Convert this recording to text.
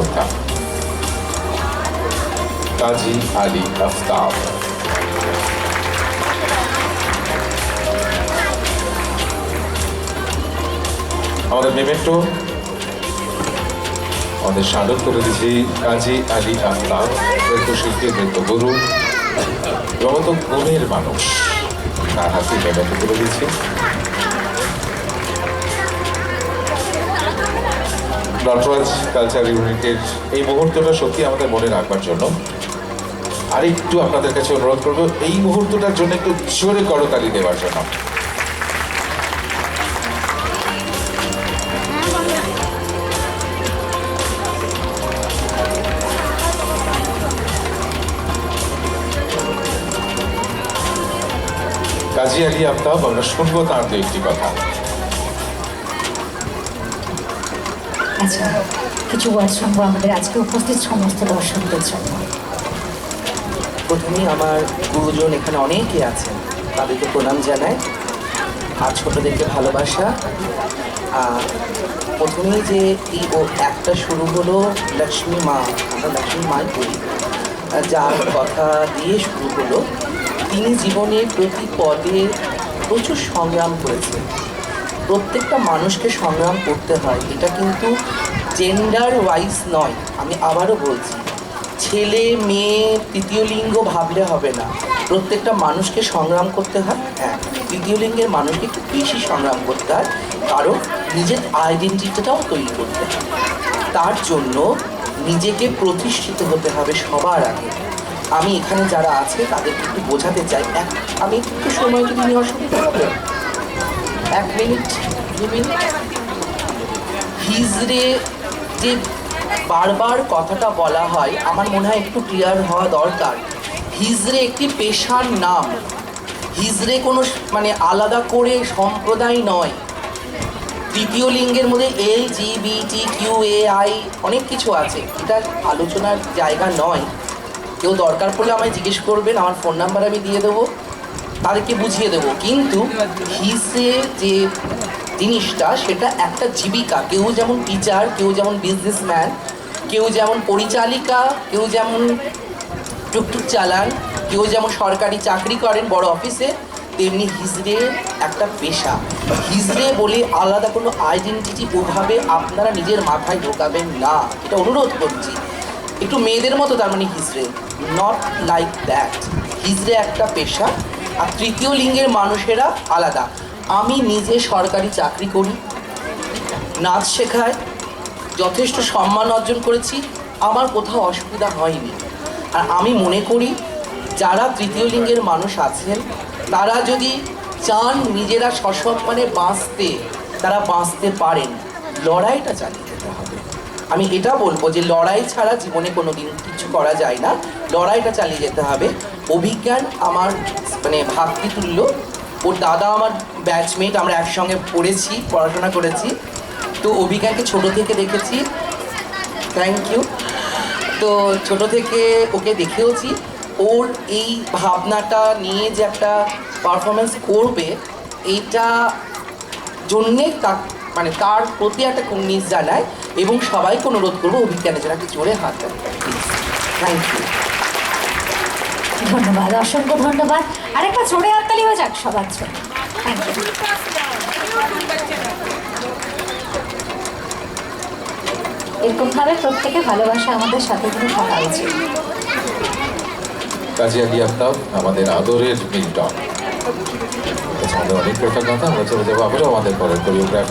শ্রদ্ধা কাজী আলী আফতাব। আমাদের মেমেন্টো আমাদের স্বাগত করে দিচ্ছি কাজী আলী আফতাব নৃত্যশিল্পী নৃত্যগুরু জগত গুণের মানুষ। তার হাতে মেমেন্টো তুলে দিচ্ছি। নটরাজ কালচার ইউনিটের এই মুহূর্তটা সত্যি আমাদের মনে রাখবার জন্য। আপনাদের কাছে অনুরোধ করব, এই মুহূর্তটার জন্য একটু জোরে করতালি দেওয়ার জন্য। কাজী আলী আফতাব, আমরা শুনব তার দু একটি কথা। আচ্ছা কিছু ওয়ার্ড শুনব আমাদের আজকে উপস্থিত সমস্ত দর্শকদের জন্য। প্রথমেই আমার গুরুজন এখানে অনেকে আছেন, তাদেরকে প্রণাম জানাই। আর ছোটদেরকে ভালোবাসা। আর প্রথমেই যে এই ও একটা শুরু হলো লক্ষ্মী মা, আমরা লক্ষ্মী মাই আর যার কথা দিয়ে শুরু হলো, তিনি জীবনের প্রতি পদে প্রচুর সংগ্রাম করেছেন। প্রত্যেকটা মানুষকে সংগ্রাম করতে হয়। এটা কিন্তু জেন্ডার ওয়াইজ নয়, আমি আবারও বলছি। ছেলে, মেয়ে, তৃতীয় লিঙ্গ ভাবলে হবে না। প্রত্যেকটা মানুষকে সংগ্রাম করতে হয় হ্যাঁ। তৃতীয় লিঙ্গের মানুষকে একটু বেশি সংগ্রাম করতে হয়, কারণ নিজের আইডেন্টিটিটাও তৈরি করতে হয়। তার জন্য নিজেকে প্রতিষ্ঠিত হতে হবে সবার আগে। আমি এখানে যারা আছে, তাদেরকে একটু বোঝাতে চাই। এক, আমি একটু সময় যদি নিয়ে অসুবিধা হবে এক মিনিট, দু মিনিট। হিজড়ে যে বারবার কথাটা বলা হয়, আমার মনে হয় একটু ক্লিয়ার হওয়া দরকার। হিজড়ে একটি পেশার নাম। হিজড়ে কোনো মানে আলাদা করে সম্প্রদায় নয়। তৃতীয় লিঙ্গের মধ্যে L G B T Q A I অনেক কিছু আছে। এটা আলোচনার জায়গা নয়। কেউ দরকার পড়লে আমায় জিজ্ঞেস করবেন, আমার ফোন নাম্বার আমি দিয়ে দেবো। তাদেরকে বুঝিয়ে দেবো। কিন্তু হিসে যে জিনিসটা, সেটা একটা জীবিকা। কেউ যেমন টিচার কেউ যেমন বিজনেসম্যান কেউ যেমন পরিচালিকা, কেউ যেমন টুকটুক চালান, কেউ যেমন সরকারি চাকরি করেন বড় অফিসে তেমনি হিজড়ে একটা পেশা। হিজড়ে বলে আলাদা কোনো আইডেন্টিটি ওভাবে আপনারা নিজের মাথায় ঢোকাবেন না। এটা অনুরোধ করছি। একটু মেয়েদের মতো তার মানে হিজড়ে নট লাইক দ্যাট হিজড়ে একটা পেশা। আর তৃতীয় লিঙ্গের মানুষেরা আলাদা। আমি নিজে সরকারি চাকরি করি, নাচ শেখায় যথেষ্ট সম্মান অর্জন করেছি, আমার কোথাও অসুবিধা হয়নি। আর আমি মনে করি, যারা তৃতীয় লিঙ্গের মানুষ আছেন, তারা যদি চান নিজেরা সসম্মানে বাঁচতে, তারা বাঁচতে পারেন। লড়াইটা চালিয়ে আমি এটা বলব যে লড়াই ছাড়া জীবনে কোনো দিন কিছু করা যায় না। লড়াইটা চালিয়ে যেতে হবে। অভিজ্ঞান আমার মানে ভাতৃতুল্য। ওর দাদা আমার ব্যাচমেট আমরা একসঙ্গে পড়েছি, পড়াশোনা করেছি। তো অভিজ্ঞানকে ছোট থেকে দেখেছি। থ্যাংক ইউ তো ছোট থেকে ওকে দেখেওছি। ওর এই ভাবনাটা নিয়ে যে একটা পারফরমেন্স করবে, এইটা জন্যে তা মানে তার প্রতি একটা কুন্নিস জানায় এবং সবাইকে অনুরোধ করব অভিজ্ঞানের জন্য একটু জোরে হাত দেন। থ্যাংক ইউ ধন্যবাদ অসংখ্য ধন্যবাদ। আরেকটা জোরে হাততালি হয়ে যাক সবার জন্য থ্যাংক ইউ এরকমভাবে প্রত্যেকে ভালোবাসা আমাদের সাথে করে থাকা উচিত। কাজী আলী আফতাব আমাদের আদরের মিল্টন আমাদের অনেক কৃতজ্ঞতা আমরা চলে যাব আবারও আমাদের পরের কোরিওগ্রাফি